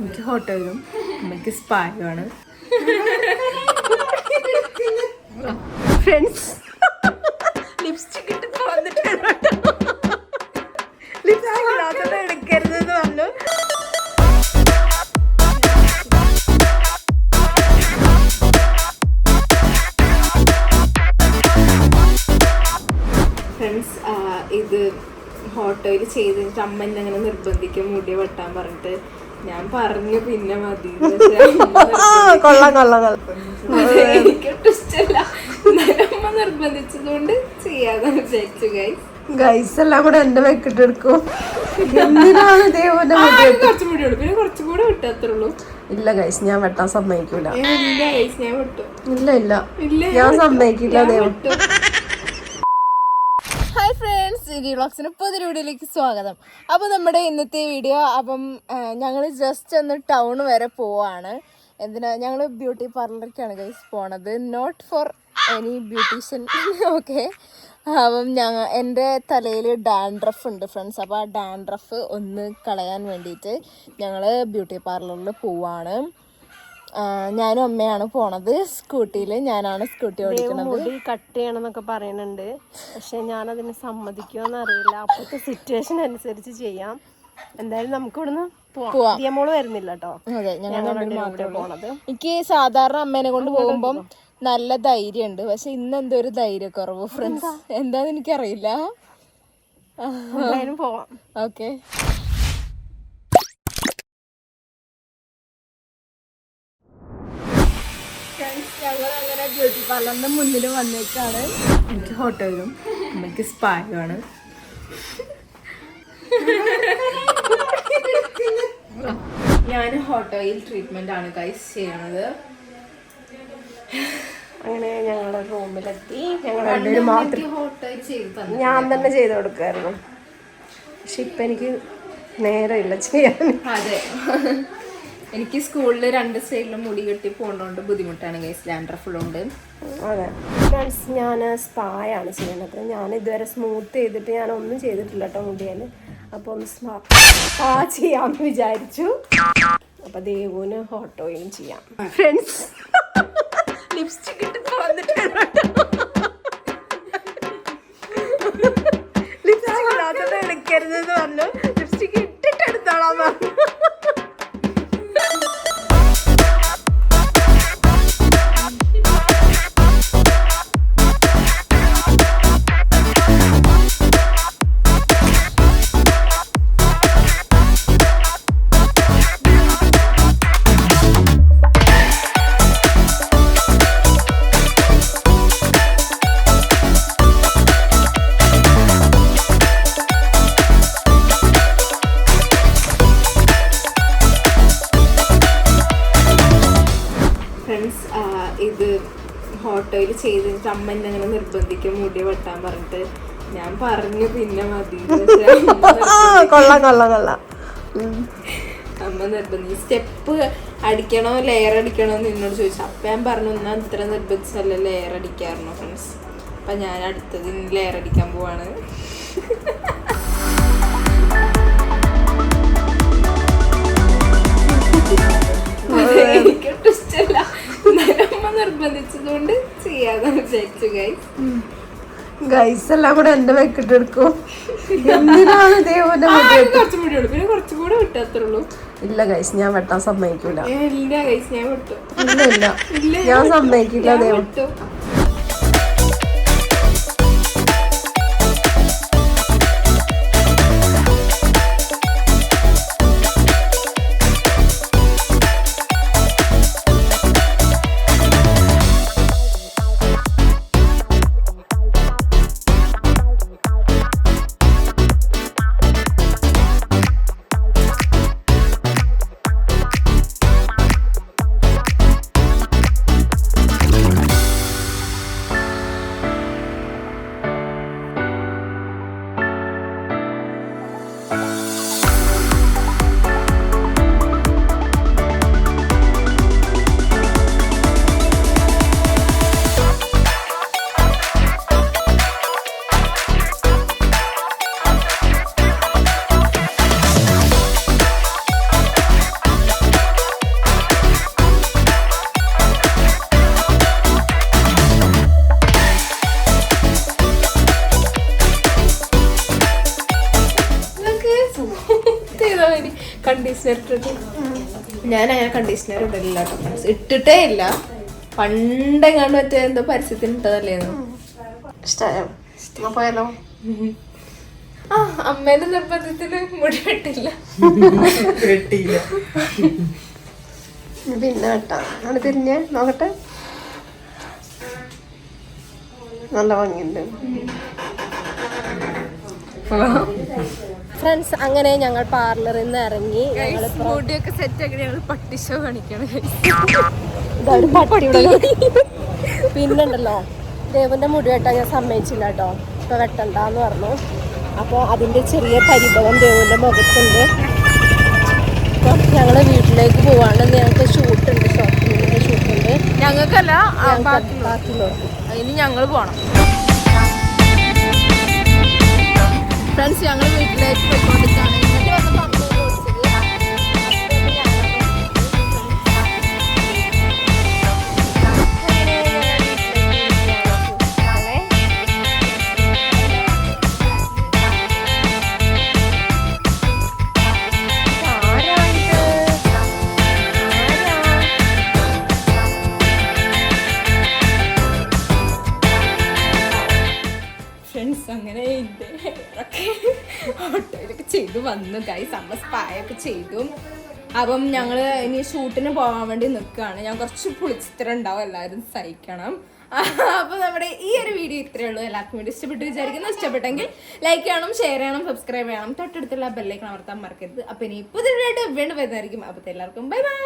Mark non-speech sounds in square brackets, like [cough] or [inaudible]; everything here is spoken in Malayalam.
എനിക്ക് ഹോട്ടലും അമ്മയ്ക്ക് സ്പായുമാണ്. ഫ്രണ്ട്സ് ലിപ്സ്റ്റിക് ഇട്ട് വന്നിട്ടാണ് ലിപ്സ്റ്റിക് ഇല്ലാത്തത് എടുക്കരുതെന്ന് പറഞ്ഞു. ഫ്രണ്ട്സ് ഇത് ഹോട്ടോയിൽ ചെയ്തിട്ട് അമ്മ എന്നെ അങ്ങനെ നിർബന്ധിക്കും മുടി വെട്ടാൻ പറഞ്ഞിട്ട്. ഞാൻ പറഞ്ഞു പിന്നെ മതി. [laughs] കൊള്ളാം കൊള്ളാം എന്നാലും അമ്മ നിർബന്ധിച്ചതുകൊണ്ട് ചെയ്യാതെ വിചാരിച്ചു ഗൈസ് ഗൈസ് എല്ലാം കൂടെ എന്റെ എന്തിനാണ് കുറച്ചും കൂടി പിന്നെ കുറച്ചും കൂടെ വിട്ടാത്രേ ഇല്ല ഗൈസ് ഞാൻ വെട്ടാൻ സമ്മതിക്കൂല. ഇല്ല ഇല്ല ഞാൻ സമ്മതിക്കില്ല ദൈവം. സിരി വ്ളോഗ്സിന് പുതിയ വീഡിയോയിലേക്ക് സ്വാഗതം. അപ്പോൾ നമ്മുടെ ഇന്നത്തെ വീഡിയോ അപ്പം ഞങ്ങൾ ജസ്റ്റ് ഒന്ന് ടൗൺ വരെ പോവാണ്. എന്തിനാ ഞങ്ങൾ ബ്യൂട്ടി പാർലറിലേക്കാണ് ഗൈസ് പോണത്. Not for any beautician okay അപ്പം ഞങ്ങൾ എന്റെ തലയിൽ ഡാൻഡ്രഫ് ഉണ്ട് ഫ്രണ്ട്സ് അപ്പോൾ ആ ഡാൻഡ്രഫ് ഒന്ന് കളയാൻ വേണ്ടിയിട്ട് ഞങ്ങൾ ബ്യൂട്ടി പാർലറിൽ പോവാണ്. ഞാനും അമ്മയാണ് പോണത്. സ്കൂട്ടിയിൽ ഞാനാണ് സ്കൂട്ടി ഓടിക്കുന്നത് മുടി കട്ട് ചെയ്യണമെന്നൊക്കെ പറയുന്നുണ്ട്. പക്ഷെ ഞാൻ അതിന് സമ്മതിക്കുമോന്ന് അറിയില്ല. അപ്പോഴത്തെ സിറ്റുവേഷൻ അനുസരിച്ച് ചെയ്യാം. എന്തായാലും നമുക്ക് ഇവിടുന്ന് പോവാം. വരുന്നില്ല കേട്ടോ അതെ ഞങ്ങൾ ഞങ്ങൾ പോണത്. എനിക്ക് സാധാരണ അമ്മേനെ കൊണ്ട് പോകുമ്പം നല്ല ധൈര്യമുണ്ട്. പക്ഷെ ഇന്ന് എന്തോ ഒരു ധൈര്യക്കുറവ് ഫ്രണ്ട്സ് എന്താന്ന് എനിക്കറിയില്ല. പോവാം. ഓക്കെ ഞങ്ങൾ അങ്ങനെ ബ്യൂട്ടി പാർലറിന്റെ മുന്നിൽ വന്നേക്കാണ്. എനിക്ക് ഹോട്ടലും അമ്മയ്ക്ക് സ്പായുമാണ് ഞാൻ ഹോട്ടോയിൽ ട്രീറ്റ്മെന്റ് ആണ് കൈസ് ചെയ്യണത്. അങ്ങനെ ഞങ്ങളുടെ റൂമിലെത്തി ഞങ്ങളുടെ മാത്രം. ഹോട്ടോയിൽ ചെയ്ത് തന്നു ഞാൻ തന്നെ ചെയ്ത് കൊടുക്കായിരുന്നു. പക്ഷെ ഇപ്പൊ എനിക്ക് നേരമില്ല ചെയ്യാൻ. അതെ. എനിക്ക് സ്കൂളിൽ രണ്ട് സൈഡിലും മുടി കെട്ടി പോകേണ്ടതുകൊണ്ട് ബുദ്ധിമുട്ടാണ് ഗൈസ് ഉണ്ട്. അതെ. ഫ്രണ്ട്സ് ഞാൻ സ്പായാണ് ചെയ്യുന്നത് ഞാൻ ഇതുവരെ സ്മൂത്ത് ചെയ്തിട്ട് ഞാൻ ഒന്നും ചെയ്തിട്ടില്ല കേട്ടോ മുടിയിൽ അപ്പോൾ ഒന്ന് സ്പാ ചെയ്യാമെന്ന് വിചാരിച്ചു. അപ്പോൾ ദേവുവിന് ഹോട്ട് ചെയ്യാം. ഫ്രണ്ട്സ് ലിപ്സ്റ്റിക് ഇട്ട് വന്നിട്ടാണ് ലിപ്സ്റ്റിക് ഇല്ലാത്തത് എടുക്കരുതെന്ന് പറഞ്ഞു. ഹോട്ടോയിൽ ചെയ്തിട്ട് അമ്മ എന്നെ അങ്ങനെ നിർബന്ധിക്കും മുടി വെട്ടാൻ പറഞ്ഞിട്ട്. ഞാൻ പറഞ്ഞു പിന്നെ മതി. [laughs] അമ്മ കൊള്ളാം കൊള്ളാം കൊള്ളാം. ഉം. അമ്മ നിർബന്ധി സ്റ്റെപ്പ് അടിക്കണോ ലെയർ അടിക്കണോ എന്ന് എന്നോട് ചോദിച്ചു. അപ്പം ഞാൻ പറഞ്ഞു എന്നാ ഇത്ര നിർബന്ധിച്ചല്ല ലെയർ അടിക്കാറുണ്ടോ ഫ്രണ്ട്സ് അപ്പം ഞാൻ അടുത്തത് ലെയർ അടിക്കാൻ പോവാണ്. [laughs] നിർബന്ധിച്ചതുകൊണ്ട് ചെയ്യാതെ വിചാരിച്ചു ഗൈസ് ഗൈസ് എല്ലാം കൂടെ എന്റെ വെക്കിട്ടെടുക്കും എന്തിനാണ് ഇതേപോലെ കുറച്ചും കൂടി ഉള്ളു പിന്നെ കുറച്ചും കൂടെ വിട്ടാത്രേ ഇല്ല ഗൈസ് ഞാൻ വെട്ടാൻ സമ്മതിക്കൂല. ഇല്ല ഗൈസ് ഞാൻ വിട്ടു. ഇല്ല ഇല്ല. ഞാൻ സമ്മതിക്കില്ല വിട്ടു. Bye. ഇട്ടിട്ട് ഞാൻ അങ്ങനെ കണ്ടീഷണർ ഇടലില്ല. ഇട്ടിട്ടേ ഇല്ല. പണ്ടെങ്ങാണ്ട് മറ്റേ എന്തോ പരസ്യത്തിന് ഇട്ടതല്ലേന്നു? ഇഷ്ടമായോ പോയാലോ? ആ അമ്മേന്റെ നിർബന്ധത്തിന് മുടി വെട്ടില്ല. വെട്ടിയില്ല. പിന്നെ കേട്ടാ തിരിഞ്ഞേ നോക്കട്ടെ. നല്ല ഭംഗിയുണ്ട്. ഫ്രണ്ട്സ് അങ്ങനെ ഞങ്ങൾ പാർലറിൽ നിന്ന് ഇറങ്ങി. ഞങ്ങൾ മുടിയൊക്കെ സെറ്റ് ആക്കി ഞങ്ങൾ പട്ടിഷോ കാണിക്കണം ഇതൊരു പട്ടിയുടെ പിന്നുണ്ടല്ലോ ദേവന്റെ മുടി വെട്ടാൻ ഞാൻ സമ്മതിച്ചില്ല കേട്ടോ. ഇപ്പൊ വെട്ടണ്ടെന്ന് പറഞ്ഞു. അപ്പോൾ അതിന്റെ ചെറിയ പരിഭവം ദേവന്റെ മുഖത്തുണ്ട്. അപ്പൊ ഞങ്ങൾ വീട്ടിലേക്ക് പോവാണ്. ഞങ്ങൾക്ക് ഷൂട്ടുണ്ട് ഷോപ്പിംഗിന്റെ ഷൂട്ടുണ്ട് ഞങ്ങൾക്കല്ല ബാക്കി ഇനി ഞങ്ങൾ പോണം. ഫ്രണ്ട്സ് ഞങ്ങൾ വീട്ടിലേക്ക് പോയിക്കൊണ്ടിരിക്കുകയാണ്. ഓട്ടോയിലൊക്കെ ചെയ്തു വന്നു ഗൈസ് അമ്മ സ്പായൊക്കെ ചെയ്തു. അപ്പം ഞങ്ങൾ ഇനി ഷൂട്ടിന് പോകാൻ വേണ്ടി നിൽക്കുകയാണ്. ഞാൻ കുറച്ച് പുളിച്ചിത്രം ഉണ്ടാവും എല്ലാവരും സഹിക്കണം. അപ്പോൾ നമ്മുടെ ഈ ഒരു വീഡിയോ ഇത്രയേ ഉള്ളൂ. എല്ലാവർക്കും വേണ്ടി ഇഷ്ടപ്പെട്ടു വിചാരിക്കുന്നു. ഇഷ്ടപ്പെട്ടെങ്കിൽ ലൈക്ക് ചെയ്യണം ഷെയർ ചെയ്യണം സബ്സ്ക്രൈബ് ചെയ്യണം. തൊട്ടടുത്തുള്ള ബെല്ലേക്ക് അമർത്താൻ മറക്കരുത്. അപ്പോൾ ഇനി പുതിയതായിട്ട് വീണ്ടും വരുന്നതായിരിക്കും. അപ്പോൾ എല്ലാവർക്കും ബൈ ബൈ